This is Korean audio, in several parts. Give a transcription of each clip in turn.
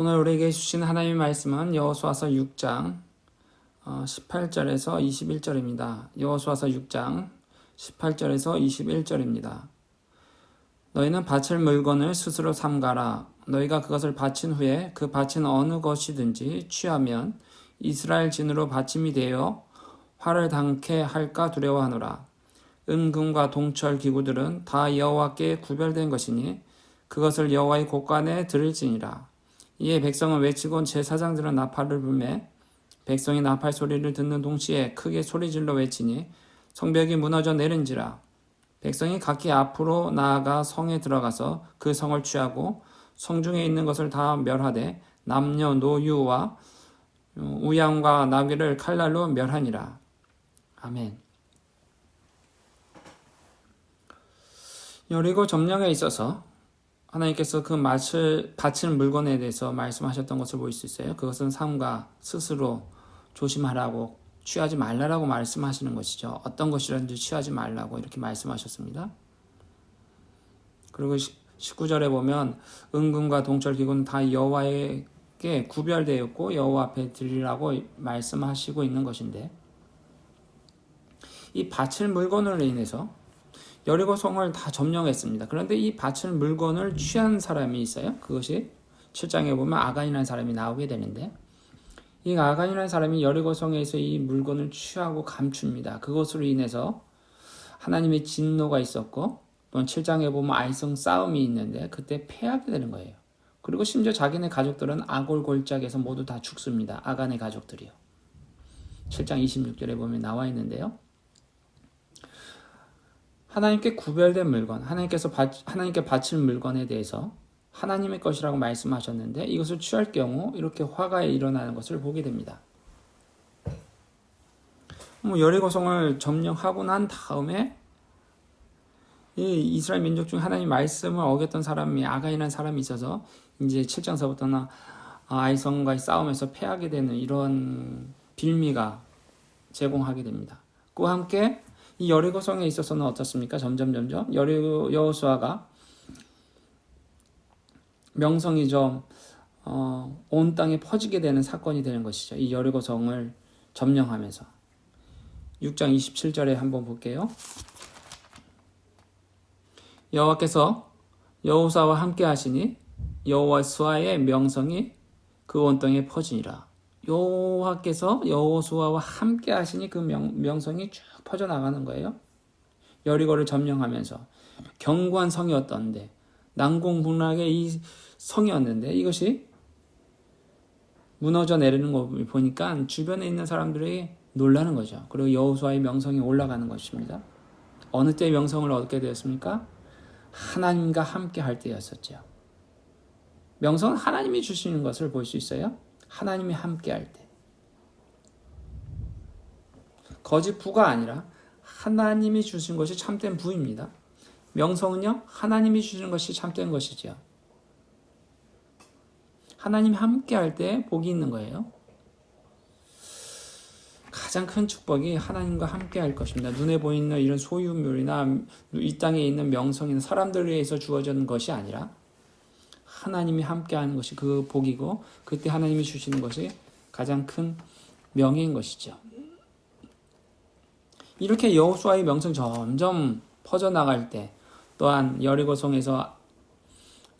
오늘 우리에게 주신 하나님의 말씀은 여호수아서 6장 18절에서 21절입니다. 여호수아서 6장 18절에서 21절입니다. 너희는 바칠 물건을 스스로 삼가라. 너희가 그것을 바친 후에 그 바친 어느 것이든지 취하면 이스라엘 진으로 바침이 되어 화를 당케 할까 두려워하노라. 은금과 동철 기구들은 다 여호와께 구별된 것이니 그것을 여호와의 곳간에 들을지니라. 이에 백성은 외치고 제사장들은 나팔을 불매 백성이 나팔 소리를 듣는 동시에 크게 소리질러 외치니 성벽이 무너져 내린지라 백성이 각기 앞으로 나아가 성에 들어가서 그 성을 취하고 성 중에 있는 것을 다 멸하되 남녀 노유와 우양과 나귀를 칼날로 멸하니라 아멘. 여리고 점령에 있어서 하나님께서 그 맛을 바칠 물건에 대해서 말씀하셨던 것을 볼 수 있어요. 그것은 삶과 스스로 조심하라고 취하지 말라라고 말씀하시는 것이죠. 어떤 것이라든지 취하지 말라고 이렇게 말씀하셨습니다. 그리고 19절에 보면 은금과 동철 기구는 다 여호와에게 구별되었고 여호와 앞에 드리라고 말씀하시고 있는 것인데 이 바칠 물건으로 인해서 여리고 성을 다 점령했습니다. 그런데 이 바칠 물건을 취한 사람이 있어요. 그것이 7장에 보면 아간이라는 사람이 나오게 되는데 이 아간이라는 사람이 여리고 성에서 이 물건을 취하고 감춥니다. 그것으로 인해서 하나님의 진노가 있었고 또 7장에 보면 아이성 싸움이 있는데 그때 패하게 되는 거예요. 그리고 심지어 자기네 가족들은 아골골짝에서 모두 다 죽습니다. 아간의 가족들이요. 7장 26절에 보면 나와 있는데요. 하나님께 구별된 물건, 하나님께서 바, 하나님께 바칠 물건에 대해서 하나님의 것이라고 말씀하셨는데 이것을 취할 경우 이렇게 화가 일어나는 것을 보게 됩니다. 뭐 여리고성을 점령하고 난 다음에 이 이스라엘 민족 중 하나님 말씀을 어겼던 사람이 아가이라는 사람이 있어서 이제 7장서부터는 아이성과의 싸움에서 패하게 되는 이런 빌미가 제공하게 됩니다. 그와 함께 이 여리고 성에 있어서는 어떻습니까? 점점 점점 여리고 여호수아가 명성이 좀 어, 온 땅에 퍼지게 되는 사건이 되는 것이죠. 이 여리고 성을 점령하면서 6장 27절에 한번 볼게요. 여호와께서 여호사와 함께 하시니 여호와 수아의 명성이 그 온 땅에 퍼지니라. 여호와께서 여호수아와 함께 하시니 그 명, 명성이 쭉 퍼져 나가는 거예요. 여리고를 점령하면서 견고한 성이었던데 난공불락의 이 성이었는데 이것이 무너져 내리는 거 보니까 주변에 있는 사람들이 놀라는 거죠. 그리고 여호수아의 명성이 올라가는 것입니다. 어느 때 명성을 얻게 되었습니까? 하나님과 함께 할 때였었죠. 명성은 하나님이 주시는 것을 볼 수 있어요. 하나님이 함께 할 때. 거짓 부가 아니라 하나님이 주신 것이 참된 부입니다. 명성은요, 하나님이 주시는 것이 참된 것이죠. 하나님이 함께 할 때 복이 있는 거예요. 가장 큰 축복이 하나님과 함께 할 것입니다. 눈에 보이는 이런 소유물이나 이 땅에 있는 명성이나 사람들에 의해서 주어지는 것이 아니라 하나님이 함께 하는 것이 그 복이고 그때 하나님이 주시는 것이 가장 큰 명예인 것이죠. 이렇게 여호수아의 명성 점점 퍼져나갈 때 또한 여리고성에서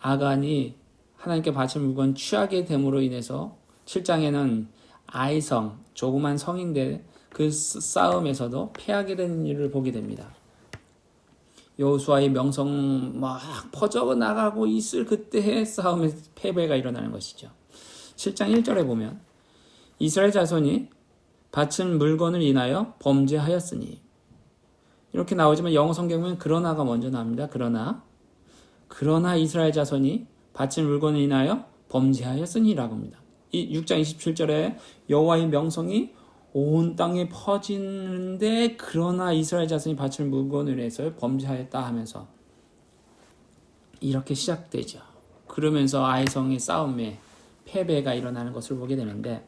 아간이 하나님께 바친 물건 취하게 됨으로 인해서 7장에는 아이성 조그만 성인데 그 싸움에서도 패하게 되는 일을 보게 됩니다. 여호수아의 명성 막 퍼져 나가고 있을 그때의 싸움에 패배가 일어나는 것이죠. 7장 1절에 보면 이스라엘 자손이 바친 물건을 인하여 범죄하였으니 이렇게 나오지만 영어 성경은 그러나가 먼저 나옵니다. 그러나 그러나 이스라엘 자손이 바친 물건을 인하여 범죄하였으니라고 합니다. 이 6장 27절에 여호와의 명성이 온 땅에 퍼지는데 그러나 이스라엘 자손이 바칠 물건을 해서 범죄하였다 하면서 이렇게 시작되죠. 그러면서 아이성의 싸움에 패배가 일어나는 것을 보게 되는데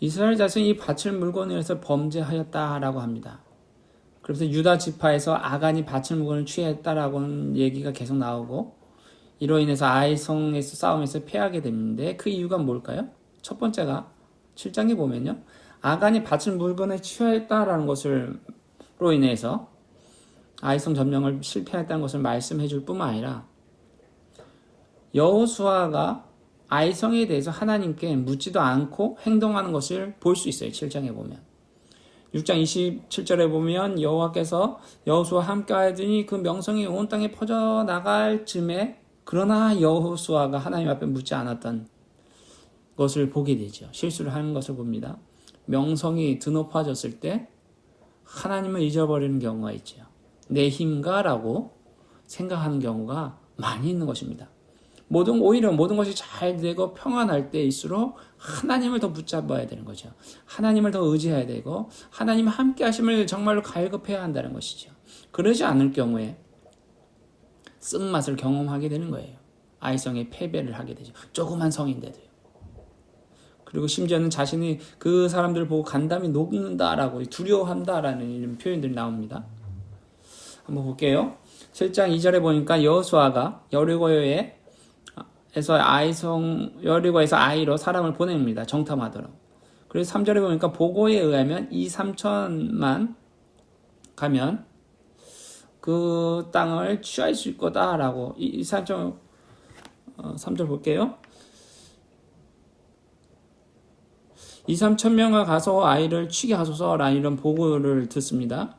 이스라엘 자손이 바칠 물건을 해서 범죄하였다라고 합니다. 그래서 유다 지파에서 아간이 바칠 물건을 취했다라고 얘기가 계속 나오고 이로 인해서 아이성에서 싸움에서 패하게 되는데 그 이유가 뭘까요? 첫 번째가 7장에 보면요. 아간이 바친 물건에 취하였다라는 것을 로 인해서 아이성 점령을 실패했다는 것을 말씀해 줄 뿐만 아니라 여호수아가 아이성에 대해서 하나님께 묻지도 않고 행동하는 것을 볼 수 있어요. 7장에 보면. 6장 27절에 보면 여호와께서 여호수와 함께 하더니 그 명성이 온 땅에 퍼져 나갈 즈음에 그러나 여호수아가 하나님 앞에 묻지 않았던 것을 보게 되죠. 실수를 하는 것을 봅니다. 명성이 드높아졌을 때 하나님을 잊어버리는 경우가 있죠. 내 힘가라고 생각하는 경우가 많이 있는 것입니다. 모든 오히려 모든 것이 잘 되고 평안할 때일수록 하나님을 더 붙잡아야 되는 거죠. 하나님을 더 의지해야 되고 하나님 함께 하심을 정말로 갈급해야 한다는 것이죠. 그러지 않을 경우에 쓴맛을 경험하게 되는 거예요. 아이성의 패배를 하게 되죠. 조그만 성인데도요. 그리고 심지어는 자신이 그 사람들을 보고 간담이 녹는다라고 두려워한다라는 이런 표현들이 나옵니다. 한번 볼게요. 7장 2절에 보니까 여호수아가 여리고에 에서 아이성 여리고에서 아이로 사람을 보냅니다. 정탐하도록. 그래서 3절에 보니까 보고에 의하면 2, 3천만 가면 그 땅을 취할 수 있을 거다라고 2, 3절 어, 3절 볼게요. 2, 3천 명을 가서 아이를 취게 하소서라는 이런 보고를 듣습니다.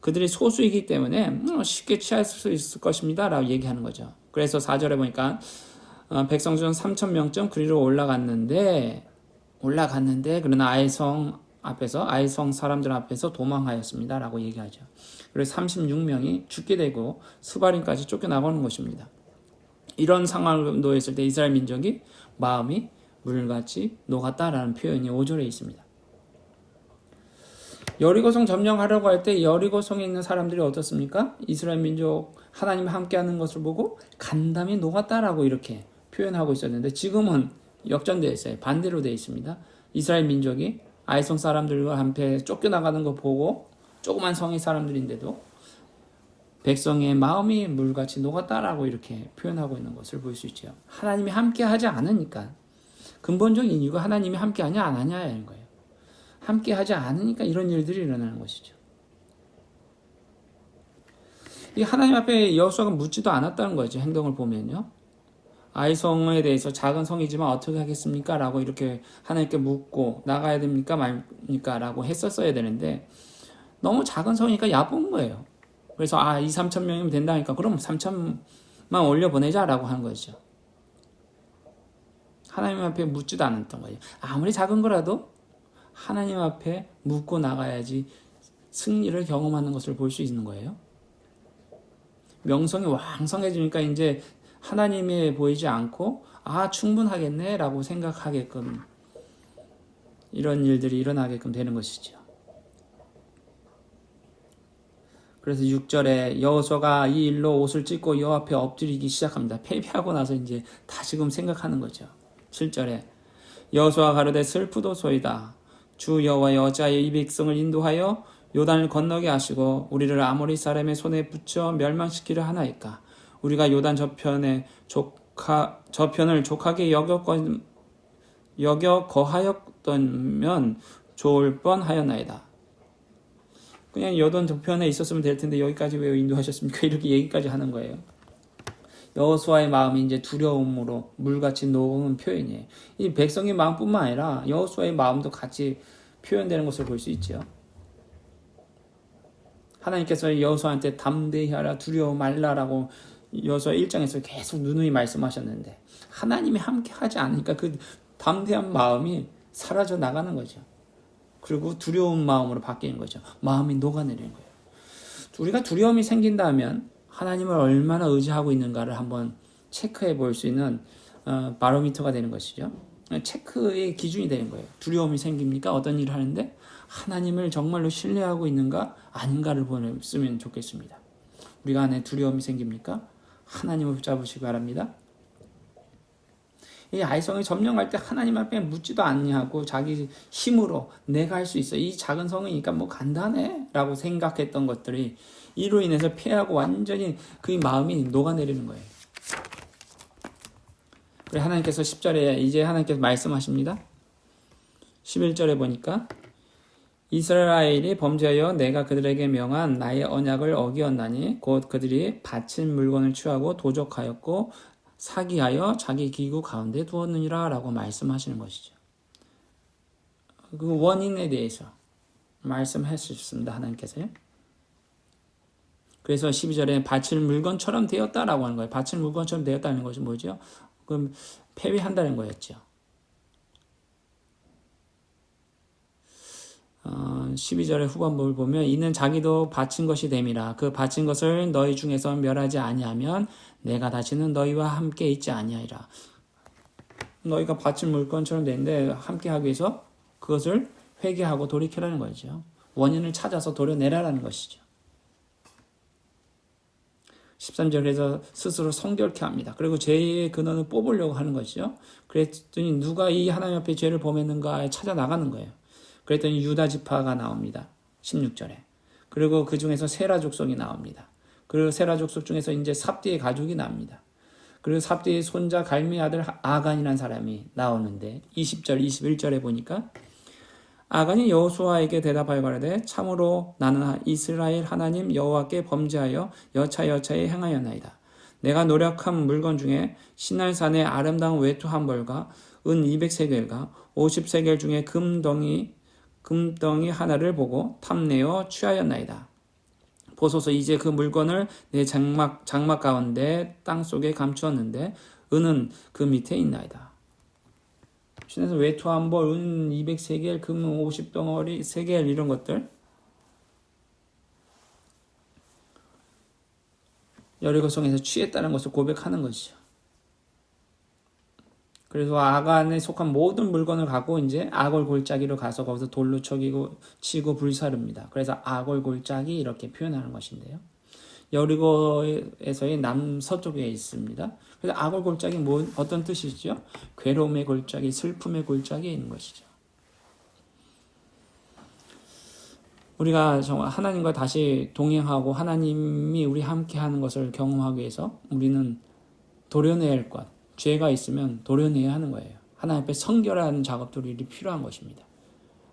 그들이 소수이기 때문에 음, 쉽게 취할 수 있을 것입니다. 라고 얘기하는 거죠. 그래서 4절에 보니까 어, 백성 중 3천 명쯤 그리로 올라갔는데 올라갔는데 그러나 아이성 앞에서 아이성 사람들 앞에서 도망하였습니다. 라고 얘기하죠. 그래서 36명이 죽게 되고 스바림까지 쫓겨나가는 것입니다. 이런 상황을 놓였을 때 이스라엘 민족이 마음이 물같이 녹았다라는 표현이 5절에 있습니다. 여리고성 점령하려고 할 때 여리고성에 있는 사람들이 어떻습니까? 이스라엘 민족 하나님 함께하는 것을 보고 간담이 녹았다라고 이렇게 표현하고 있었는데 지금은 역전되어 있어요. 반대로 되어 있습니다. 이스라엘 민족이 아이성 사람들과 함께 쫓겨나가는 거 보고 조그만 성의 사람들인데도 백성의 마음이 물같이 녹았다라고 이렇게 표현하고 있는 것을 볼 수 있죠. 하나님이 함께 하지 않으니까 근본적인 이유가 하나님이 함께 하냐 안 하냐인 거예요. 함께 하지 않으니까 이런 일들이 일어나는 것이죠. 이 하나님 앞에 여호수아가 묻지도 않았다는 거죠. 행동을 보면요. 아이성에 대해서 작은 성이지만 어떻게 하겠습니까? 라고 이렇게 하나님께 묻고 나가야 됩니까? 말니까? 라고 했었어야 되는데 너무 작은 성이니까 야본 거예요. 그래서 아, 2, 3천 명이면 된다니까 그럼 3천만 올려 보내자라고 한 거죠. 하나님 앞에 묻지도 않았던 거예요. 아무리 작은 거라도 하나님 앞에 묻고 나가야지 승리를 경험하는 것을 볼 수 있는 거예요. 명성이 왕성해지니까 이제 하나님이 보이지 않고 아 충분하겠네라고 생각하게끔 이런 일들이 일어나게끔 되는 것이죠. 그래서 6절에 여호수아가 이 일로 옷을 찢고 여호 앞에 엎드리기 시작합니다. 패배하고 나서 이제 다시금 생각하는 거죠. 7절에 여호수아 가로되 슬프도소이다. 주 여호와 여자의 이 백성을 인도하여 요단을 건너게 하시고 우리를 아모리 사람의 손에 붙여 멸망시키려 하나이까. 우리가 요단 저편에 족하 저편을 족하게 여겨 거하였던면 좋을 뻔하였나이다. 그냥 여던 저편에 있었으면 될 텐데 여기까지 왜 인도하셨습니까? 이렇게 얘기까지 하는 거예요. 여호수아의 마음이 이제 두려움으로 물같이 녹은 표현이에요. 이 백성의 마음뿐만 아니라 여호수아의 마음도 같이 표현되는 것을 볼 수 있죠. 하나님께서 여호수아한테 담대히 하라 두려워 말라라고 여호수아 1장에서 계속 누누이 말씀하셨는데 하나님이 함께 하지 않으니까 그 담대한 마음이 사라져 나가는 거죠. 그리고 두려운 마음으로 바뀌는 거죠. 마음이 녹아내리는 거예요. 우리가 두려움이 생긴다면 하나님을 얼마나 의지하고 있는가를 한번 체크해 볼 수 있는 어, 바로미터가 되는 것이죠. 체크의 기준이 되는 거예요. 두려움이 생깁니까? 어떤 일을 하는데 하나님을 정말로 신뢰하고 있는가 아닌가를 보면 좋겠습니다. 우리가 안에 두려움이 생깁니까? 하나님을 붙잡으시기 바랍니다. 이 아이성을 점령할 때 하나님 앞에 묻지도 않냐고 자기 힘으로 내가 할 수 있어. 이 작은 성이니까 뭐 간단해. 라고 생각했던 것들이 이로 인해서 패하고 완전히 그 마음이 녹아내리는 거예요. 우리 하나님께서 10절에 이제 하나님께서 말씀하십니다. 11절에 보니까 이스라엘이 범죄하여 내가 그들에게 명한 나의 언약을 어기었나니 곧 그들이 바친 물건을 취하고 도적하였고 사기하여 자기 기구 가운데 두었느니라 라고 말씀하시는 것이죠. 그 원인에 대해서 말씀하셨습니다. 하나님께서요. 그래서 12절에 바칠 물건처럼 되었다라고 하는 거예요. 바칠 물건처럼 되었다는 것이 뭐죠? 그럼 폐위한다는 거였죠. 어, 12절의 후반부를 보면 이는 자기도 바친 것이 됨이라 그 바친 것을 너희 중에서 멸하지 아니하면 내가 다시는 너희와 함께 있지 아니하리라. 너희가 바친 물건처럼 되는데 함께 하기 위해서 그것을 회개하고 돌이키라는 거죠. 원인을 찾아서 도려내라라는 것이죠. 13절 에서 스스로 성결케 합니다. 그리고 죄의 근원을 뽑으려고 하는 것이죠. 그랬더니 누가 이 하나님 앞에 죄를 범했는가 찾아 나가는 거예요. 그랬더니 유다 지파가 나옵니다. 16절에. 그리고 그 중에서 세라 족속이 나옵니다. 그리고 세라 족속 중에서 이제 삽디의 가족이 나옵니다. 그리고 삽디의 손자 갈미 아들 아간이라는 사람이 나오는데 20절 21절에 보니까 아간이 여호수아에게 대답하여 가라되 참으로 나는 이스라엘 하나님 여호와께 범죄하여 여차여차에 행하였나이다. 내가 노력한 물건 중에 신날산의 아름다운 외투 한 벌과 은 200세겔과 50세겔 중에 금덩이 금덩이 하나를 보고 탐내어 취하였나이다. 보소서 이제 그 물건을 내 장막 장막 가운데 땅 속에 감추었는데 은은 그 밑에 있나이다. 신에서 외투 한 벌, 은 200세겔, 금 50덩어리, 세겔 이런 것들 여리고성에서 취했다는 것을 고백하는 것이죠. 그래서 아간에 속한 모든 물건을 갖고 이제 아골 골짜기로 가서 거기서 돌로 쳐기고 치고 불사릅니다. 그래서 아골 골짜기 이렇게 표현하는 것인데요. 여리고에서의 남서쪽에 있습니다. 그래서 아골 골짜기 뭐 어떤 뜻이죠? 괴로움의 골짜기, 슬픔의 골짜기에 있는 것이죠. 우리가 정말 하나님과 다시 동행하고 하나님이 우리 함께 하는 것을 경험하기 위해서 우리는 도려내야 할 것, 죄가 있으면 도려내야 하는 거예요. 하나님 앞에 성결하는 작업들이 필요한 것입니다.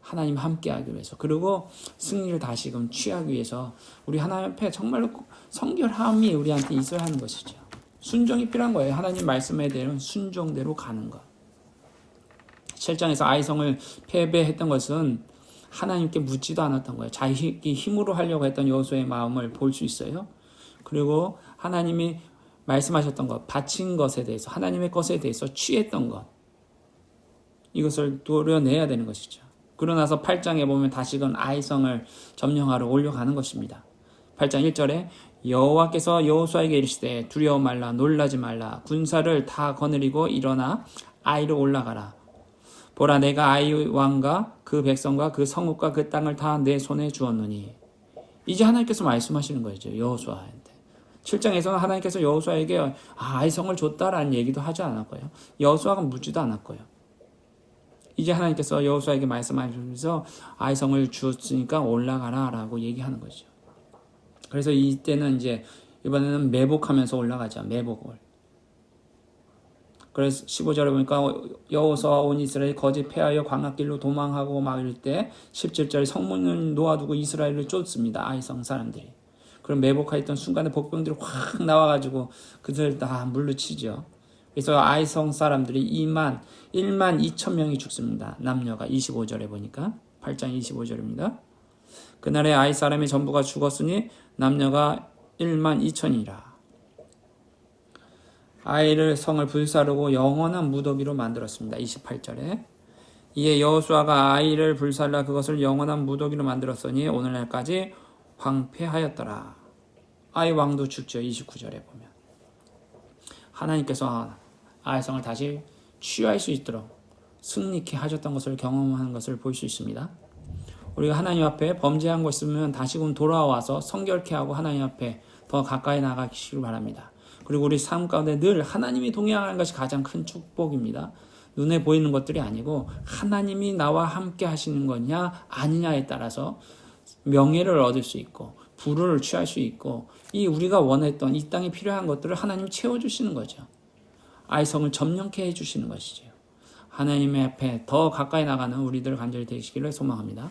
하나님 함께 하기 위해서. 그리고 승리를 다시금 취하기 위해서 우리 하나님 앞에 정말로 성결함이 우리한테 있어야 하는 것이죠. 순종이 필요한 거예요. 하나님 말씀에 대한 순종대로 가는 것. 7장에서 아이성을 패배했던 것은 하나님께 묻지도 않았던 거예요. 자기 힘으로 하려고 했던 여호수의 마음을 볼 수 있어요. 그리고 하나님이 말씀하셨던 것, 바친 것에 대해서, 하나님의 것에 대해서 취했던 것, 이것을 도려내야 되는 것이죠. 그러나서 8장에 보면 다시금 아이성을 점령하러 올려가는 것입니다. 8장 1절에 여호와께서 여호수아에게 이르시되 두려워 말라 놀라지 말라. 군사를 다 거느리고 일어나 아이로 올라가라. 보라 내가 아이 왕과 그 백성과 그 성읍과 그 땅을 다 내 손에 주었느니. 이제 하나님께서 말씀하시는 거죠 여호수아한테. 7장에서는 하나님께서 여호수아에게 아, 아이성을 줬다라는 얘기도 하지 않았고요. 여호수아가 묻지도 않았고요 이제 하나님께서 여호수아에게 말씀하시면서 아이성을 주었으니까 올라가라라고 얘기하는 거죠. 그래서 이때는 이제 이번에는 매복하면서 올라가자. 매복을. 그래서 15절에 보니까 여호수아 온 이스라엘 거짓 패하여 광학길로 도망하고 막 이럴 때 17절에 성문을 놓아두고 이스라엘을 쫓습니다. 아이성 사람들이. 그럼 매복하였던 순간에 복병들이 확 나와가지고 그들 다 물르치죠. 그래서 아이성 사람들이 2만 1만 2천 명이 죽습니다. 남녀가 25절에 보니까 8장 25절입니다. 그날에 아이 사람이 전부가 죽었으니 남녀가 1만 2천이라. 아이를 성을 불사르고 영원한 무더기로 만들었습니다. 28절에 이에 여호수아가 아이를 불살라 그것을 영원한 무더기로 만들었으니 오늘날까지 황폐하였더라. 아이 왕도 죽죠. 29절에 보면 하나님께서 아이성을 다시 취할 수 있도록 승리케 하셨던 것을 경험하는 것을 볼 수 있습니다. 우리가 하나님 앞에 범죄한 것 있으면 다시금 돌아와서 성결케 하고 하나님 앞에 더 가까이 나가시길 바랍니다. 그리고 우리 삶 가운데 늘 하나님이 동행하는 것이 가장 큰 축복입니다. 눈에 보이는 것들이 아니고 하나님이 나와 함께 하시는 거냐 아니냐에 따라서 명예를 얻을 수 있고 부를 취할 수 있고 이 우리가 원했던 이 땅에 필요한 것들을 하나님 채워주시는 거죠. 아이성을 점령케 해주시는 것이지요. 하나님의 앞에 더 가까이 나가는 우리들 간절히 되시기를 소망합니다.